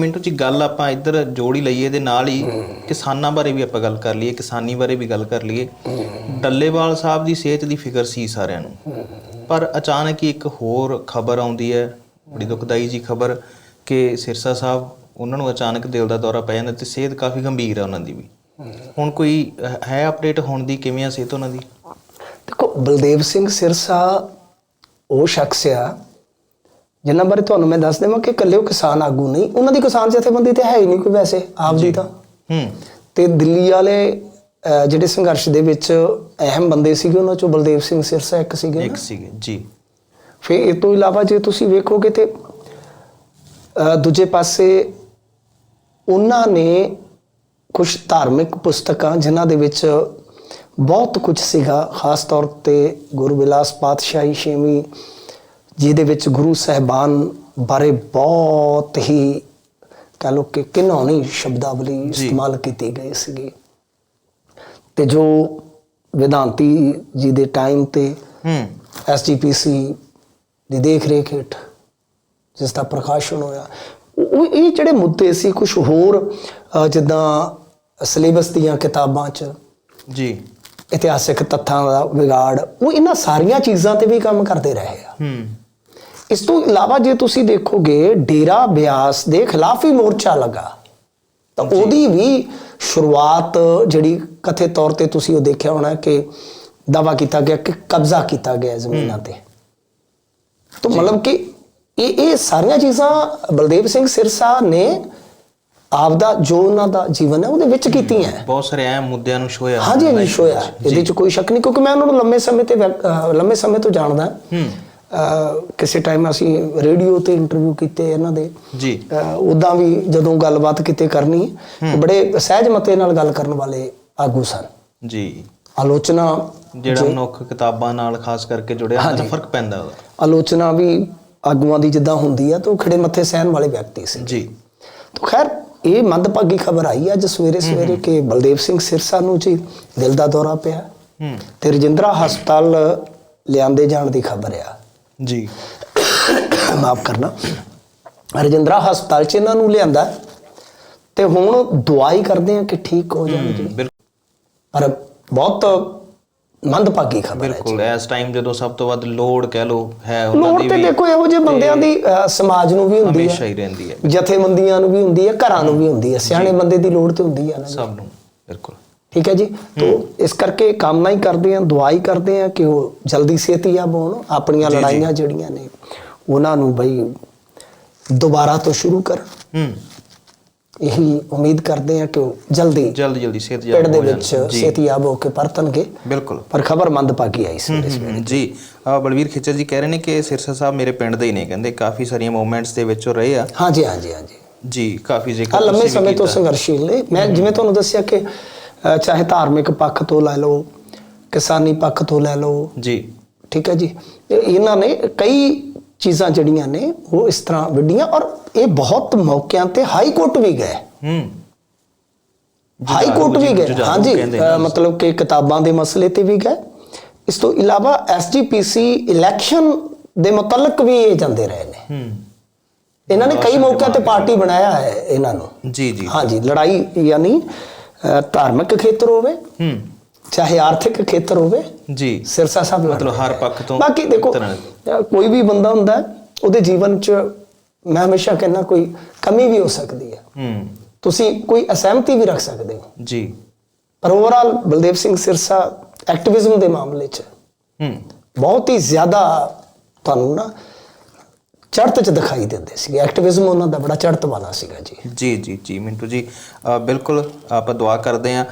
ਮਿੰਟੂ ਜੀ ਗੱਲ ਆਪਾਂ ਇੱਧਰ ਜੋੜ ਲਈਏ ਦੇ ਨਾਲ ਹੀ ਕਿਸਾਨਾਂ ਬਾਰੇ ਵੀ ਆਪਾਂ ਗੱਲ ਕਰ ਲਈਏ ਕਿਸਾਨੀ ਬਾਰੇ ਵੀ ਗੱਲ ਕਰ ਲਈਏ। ਡੱਲੇਵਾਲ ਸਾਹਿਬ ਦੀ ਸਿਹਤ ਦੀ ਫਿਕਰ ਸੀ ਸਾਰਿਆਂ ਨੂੰ। ਪਰ ਅਚਾਨਕ ਹੀ ਇੱਕ ਹੋਰ ਖਬਰ ਆਉਂਦੀ ਹੈ ਬੜੀ ਦੁਖਦਾਈ ਜੀ ਖਬਰ ਕਿ ਸਿਰਸਾ ਸਾਹਿਬ ਉਹਨਾਂ ਨੂੰ ਅਚਾਨਕ ਦਿਲ ਦਾ ਦੌਰਾ ਪੈ ਜਾਂਦਾ ਤੇ ਸਿਹਤ ਕਾਫੀ ਗੰਭੀਰ ਹੈ ਉਹਨਾਂ ਦੀ ਵੀ। ਹੁਣ ਕੋਈ ਹੈ ਅਪਡੇਟ ਹੋਣ ਦੀ ਕਿਵੇਂ ਆ ਸਿਹਤ ਉਹਨਾਂ ਦੀ? ਦੇਖੋ ਬਲਦੇਵ ਸਿੰਘ ਸਿਰਸਾ ਉਹ ਸ਼ਖਸ ਆ ਜਿਨ੍ਹਾਂ ਬਾਰੇ ਤੁਹਾਨੂੰ ਮੈਂ ਦੱਸ ਦੇਵਾਂ ਕਿ ਇਕੱਲੇ ਉਹ ਕਿਸਾਨ ਆਗੂ ਨਹੀਂ ਉਹਨਾਂ ਦੀ ਕਿਸਾਨ ਜਥੇਬੰਦੀ ਤੇ ਹੈ ਹੀ ਨਹੀਂ ਕੋਈ ਵੈਸੇ ਆਪਦੀ ਤਾਂ। ਹੂੰ। ਤੇ ਦਿੱਲੀ ਵਾਲੇ ਜਿਹੜੇ ਸੰਘਰਸ਼ ਦੇ ਵਿੱਚ ਅਹਿਮ ਬੰਦੇ ਸੀਗੇ ਉਹਨਾਂ ਚੋਂ ਬਲਦੇਵ ਸਿੰਘ ਸਿਰਸਾ ਇੱਕ ਸੀਗੇ ਇੱਕ। ਸੀਗੇ ਜੀ। ਫਿਰ ਇਹ ਤੋਂ ਇਲਾਵਾ ਜੇ ਤੁਸੀਂ ਵੇਖੋਗੇ ਤੇ ਦੂਜੇ ਪਾਸੇ ਉਹਨਾਂ ਨੇ ਕੁਝ ਧਾਰਮਿਕ ਪੁਸਤਕਾਂ ਜਿਨ੍ਹਾਂ ਦੇ ਵਿੱਚ ਬਹੁਤ ਕੁਝ ਸੀਗਾ ਖਾਸ ਤੌਰ ਤੇ ਗੁਰਬਿਲਾਸ ਪਾਤਸ਼ਾਹੀ ਛੇਵੀਂ ਜਿਹਦੇ ਵਿੱਚ ਗੁਰੂ ਸਹਿਬਾਨ ਬਾਰੇ ਬਹੁਤ ਹੀ ਕਹ ਲੋ ਕਿ ਕਿਨੌਣੀ ਸ਼ਬਦਾਵਲੀ ਇਸਤੇਮਾਲ ਕੀਤੀ ਗਈ ਸੀਗੀ। ਤੇ ਜੋ ਵਿਦਾਂਤੀ ਜੀ ਦੇ ਟਾਈਮ ਤੇ ਹੂੰ। ਐਸਜੀਪੀਸੀ ਦੀ ਦੇਖ ਰੇਖ ਹੇਠ ਜਿਸ ਦਾ ਪ੍ਰਕਾਸ਼ਨ ਹੋਇਆ ਉਹ ਇਹ ਜਿਹੜੇ ਮੁੱਦੇ ਸੀ ਕੁਝ ਹੋਰ ਜਿੱਦਾਂ ਸਿਲੇਬਸ ਦੀਆਂ ਕਿਤਾਬਾਂ 'ਚ ਜੀ। ਇਤਿਹਾਸਿਕ ਤੱਥਾਂ ਦਾ ਵਿਗਾੜ ਉਹ ਇਹਨਾਂ ਸਾਰੀਆਂ ਚੀਜ਼ਾਂ ਤੇ ਵੀ ਕੰਮ ਕਰਦੇ ਰਹੇ ਆ। ਹੂੰ। ਇਸ ਤੋਂ ਇਲਾਵਾ ਜੇ ਤੁਸੀਂ ਦੇਖੋਗੇ ਡੇਰਾ ਬਿਆਸ ਦੇ ਖਿਲਾਫ ਹੀ ਮੋਰਚਾ ਲੱਗਾ। ਤਾਂ ਉਹਦੀ ਵੀ ਸ਼ੁਰੂਆਤ ਜਿਹੜੀ ਕਥੇ ਤੌਰ ਤੇ ਤੁਸੀਂ ਉਹ ਦੇਖਿਆ ਹੋਣਾ ਕਿ ਦਾਵਾ ਕੀਤਾ ਗਿਆ ਕਿ ਕਬਜ਼ਾ ਕੀਤਾ ਗਿਆ ਜ਼ਮੀਨਾਂ ਤੇ। ਤਾਂ ਮਤਲਬ ਕਿ ਇਹ ਇਹ ਸਾਰੀਆਂ ਚੀਜ਼ਾਂ ਬਲਦੇਵ ਸਿੰਘ ਸਿਰਸਾ ਨੇ ਆਪਦਾ ਜੋ ਉਹਨਾਂ ਦਾ ਜੀਵਨ ਹੈ ਉਹਦੇ ਵਿੱਚ ਕੀਤੀਆਂ ਬਹੁਤ ਸਾਰੇ ਅਹਿਮ ਮੁੱਦਿਆਂ ਨੂੰ ਛੋਇਆ ਹਾਂਜੀ ਹਾਂਜੀ ਸ਼ੋਇਆ ਇਹਦੇ ਚ ਕੋਈ ਸ਼ੱਕ ਨਹੀਂ ਕਿਉਂਕਿ ਮੈਂ ਉਹਨਾਂ ਨੂੰ ਲੰਮੇ ਸਮੇਂ ਤੇ ਲੰਮੇ ਸਮੇਂ ਤੋਂ ਜਾਣਦਾ। ਹੂੰ। ਕਿਸੇ ਟਾਈਮ ਅਸੀਂ ਰੇਡੀਓ ਤੇ ਇੰਟਰਵਿਊ ਕੀਤੇ ਇਹਨਾਂ ਦੇ। ਜੀ। ਉਦਾਂ ਵੀ ਜਦੋਂ ਗੱਲਬਾਤ ਕਿਤੇ ਕਰਨੀ ਬੜੇ ਸਹਿਜ ਮਤੇ ਨਾਲ ਗੱਲ ਕਰਨ ਵਾਲੇ ਆਗੂ ਸਨ। ਜੀ। ਆਲੋਚਨਾ ਜਿਹੜਾ ਮਨੁੱਖ ਕਿਤਾਬਾਂ ਨਾਲ ਖਾਸ ਕਰਕੇ ਜੁੜਿਆ ਹੁੰਦਾ ਫ਼ਰਕ ਪੈਂਦਾ ਉਹਦਾ। ਆਲੋਚਨਾ ਵੀ ਆਗੂਆਂ ਦੀ ਜਿੱਦਾਂ ਹੁੰਦੀ ਆ ਤਾਂ ਉਹ ਖੜੇ ਮੱਥੇ ਸਹਿਣ ਵਾਲੇ ਵਿਅਕਤੀ ਸੀ। ਜੀ। ਤਾਂ ਖੈਰ ਇਹ ਮੰਦਭਾਗੀ ਖਬਰ ਆਈ ਅੱਜ ਸਵੇਰੇ ਸਵੇਰੇ ਕਿ ਬਲਦੇਵ ਸਿੰਘ ਸਿਰਸਾ ਨੂੰ ਜੀ ਦਿਲ ਦਾ ਦੌਰਾ ਪਿਆ। ਹੂੰ। ਤੇ ਰਜਿੰਦਰਾ ਹਸਪਤਾਲ ਲਿਆਂਦੇ ਜਾਣ ਦੀ ਖਬਰ ਆ। ਜੀ। ਮਾਫ ਕਰਨਾ। ਰਜਿੰਦਰਾ ਹਸਪਤਾਲ ਚ ਇਹਨਾਂ ਨੂੰ ਲਿਆਂਦਾ। ਤੇ ਹੁਣ ਦਵਾਈ ਕਰਦੇ ਆ ਕਿ ਠੀਕ ਹੋ ਜਾਣਗੇ ਪਰ ਬਹੁਤ ਮੰਦਭਾਗੀ ਖਬਰ ਹੈ ਬਿਲਕੁਲ। ਇਸ ਟਾਈਮ ਜਦੋਂ ਸਭ ਤੋਂ ਵੱਧ ਲੋੜ ਕਹਿ ਲੋ ਹੈ ਉਹਨਾਂ ਲੋੜ ਦੀ ਤੇ ਵੀ ਦੇਖੋ ਇਹੋ ਜਿਹੇ ਬੰਦਿਆਂ ਦੀ ਸਮਾਜ ਨੂੰ ਵੀ ਹੁੰਦੀ ਹਮੇਸ਼ਾ ਹੈ ਹੀ ਰਹਿੰਦੀ ਹੈ। ਜਥੇਬੰਦੀਆਂ ਨੂੰ ਵੀ ਹੁੰਦੀ ਹੈ ਘਰਾਂ ਨੂੰ ਵੀ ਹੁੰਦੀ ਹੈ। ਸਿਆਣੇ ਬੰਦੇ ਦੀ ਲੋੜ ਤੇ ਹੁੰਦੀ ਹੈ ਨਾ। ਸਭ ਨੂੰ ਬਿਲਕੁਲ। ਠੀਕ ਹੈ ਜੀ? ਤੋਂ ਇਸ ਕਰਕੇ ਕਾਮਨਾ ਹੀ ਕਰਦੇ ਆ ਦੁਆ ਹੀ ਕਰਦੇ ਆ ਕਿ ਉਹ ਜਲਦੀ ਸਿਹਤਯਾਬ ਹੋਣ ਆਪਣੀਆਂ ਲੜਾਈਆਂ ਜਿਹੜੀਆਂ ਨੇ ਉਹਨਾਂ ਨੂੰ ਬਈ ਦੁਬਾਰਾ ਤੋਂ ਸ਼ੁਰੂ ਕਰ। ਹੂੰ। ਇਹੀ ਉਮੀਦ ਕਰਦੇ ਆ ਕਿ ਜਲਦੀ ਜਲਦੀ ਜਲਦੀ ਸਿਹਤ ਪਿੰਡ ਦੇ ਹੋ। ਵਿੱਚ ਸਿਹਤਯਾਬ ਹੋ ਕੇ ਪਰਤਣਗੇ। ਬਿਲਕੁਲ। ਪਰ ਖਬਰ ਮੰਦਭਾਗੀ ਆਈ ਸੀ ਜੀ ਅਹ ਬਲਵੀਰ ਖਿੱਚਰ ਜੀ ਕਹਿ ਰਹੇ ਨੇ ਕਿ ਸਿਰਸਾ ਸਾਹਿਬ ਮੇਰੇ ਪਿੰਡ ਦੇ ਹੀ ਨੇ ਕਹਿੰਦੇ ਕਾਫੀ ਸਾਰੀਆਂ ਮੂਵਮੈਂਟਸ ਦੇ ਵਿੱਚ ਰਹੇ ਆ। ਹਾਂਜੀ ਹਾਂਜੀ ਹਾਂਜੀ। ਜੀ ਕਾਫੀ ਜ਼ਿਕਰ ਲੰਮੇ ਸਮੇਂ ਤੋਂ। ਸੰਘਰਸ਼ੀਲ ਨੇ। ਮੈਂ ਜਿਵੇਂ ਤੁਹਾਨੂੰ ਦੱਸਿਆ ਕਿ ਚਾਹੇ ਧਾਰਮਿਕ ਪੱਖ ਤੋਂ ਲੈ ਲਓ ਕਿਸਾਨੀ ਪੱਖ ਤੋਂ ਲੈ ਲਓ। ਜੀ। ਠੀਕ ਹੈ ਜੀ। ਇਹ- ਇਹਨਾਂ ਨੇ ਕਈ ਚੀਜ਼ਾਂ ਜਿਹੜੀਆਂ ਨੇ ਉਹ ਇਸ ਤਰ੍ਹਾਂ ਵਿੱਢੀਆਂ ਔਰ ਇਹ ਬਹੁਤ ਮੌਕਿਆਂ ਤੇ ਹਾਈ ਕੋਰਟ ਵੀ ਗਏ। ਹੂੰ। ਹਾਈ ਕੋਰਟ ਵੀ ਗਏ। ਹਾਂਜੀ ਮਤਲਬ ਕਿ ਕਿਤਾਬਾਂ ਦੇ ਮਸਲੇ ਤੇ ਵੀ ਗਏ। ਇਸ ਤੋਂ ਇਲਾਵਾ ਐਸਜੀਪੀਸੀ ਇਲੈਕਸ਼ਨ ਦੇ ਮੁਤਲਕ ਵੀ ਇਹ ਜਾਂਦੇ ਰਹੇ ਨੇ। ਹੂੰ। ਇਹਨਾਂ ਨੇ ਕਈ ਮੌਕਿਆਂ ਤੇ ਪਾਰਟੀ ਬਣਾਇਆ ਹੈ ਇਹਨਾਂ ਨੂੰ। ਜੀ ਜੀ। ਹਾਂਜੀ ਲੜਾਈ ਯਾਨੀ ਧਾਰਮਿਕ ਖੇਤਰ ਹੋਵੇ। ਹੂੰ। ਚਾਹੇ ਆਰਥਿਕ ਖੇਤਰ ਹੋਵੇ ਜੀ। ਸਿਰਸਾ ਸਾਹਿਬ ਮਤਲਬ ਹਰ। ਪੱਖ ਤੋਂ ਬਾਕੀ ਦੇਖੋ ਕੋਈ ਵੀ ਬੰਦਾ ਹੁੰਦਾ ਉਹਦੇ ਜੀਵਨ 'ਚ ਮੈਂ ਹਮੇਸ਼ਾ ਕਹਿੰਦਾ ਕੋਈ ਕਮੀ ਵੀ ਹੋ ਸਕਦੀ ਹੈ। ਹੂੰ। ਤੁਸੀਂ ਕੋਈ ਅਸਹਿਮਤੀ ਵੀ ਰੱਖ ਸਕਦੇ ਹੋ। ਜੀ। ਪਰ ਓਵਰਆਲ ਬਲਦੇਵ ਸਿੰਘ ਸਿਰਸਾ ਐਕਟਿਵਿਜ਼ਮ ਦੇ ਮਾਮਲੇ 'ਚ ਹੂੰ। ਬਹੁਤ ਹੀ ਜ਼ਿਆਦਾ ਤੁਹਾਨੂੰ ਨਾ ਚੜ੍ਹਤ 'ਚ ਦਿਖਾਈ ਦਿੰਦੇ ਸੀਗੇ। ਐਕਟਿਵਿਜ਼ਮ ਉਹਨਾਂ ਦਾ ਬੜਾ ਚੜ੍ਹਤ ਵਾਲਾ ਸੀਗਾ ਜੀ। ਜੀ ਜੀ ਜੀ ਮਿੰਟੂ ਜੀ ਬਿਲਕੁਲ ਆਪਾਂ ਦੁਆ ਕਰਦੇ ਆ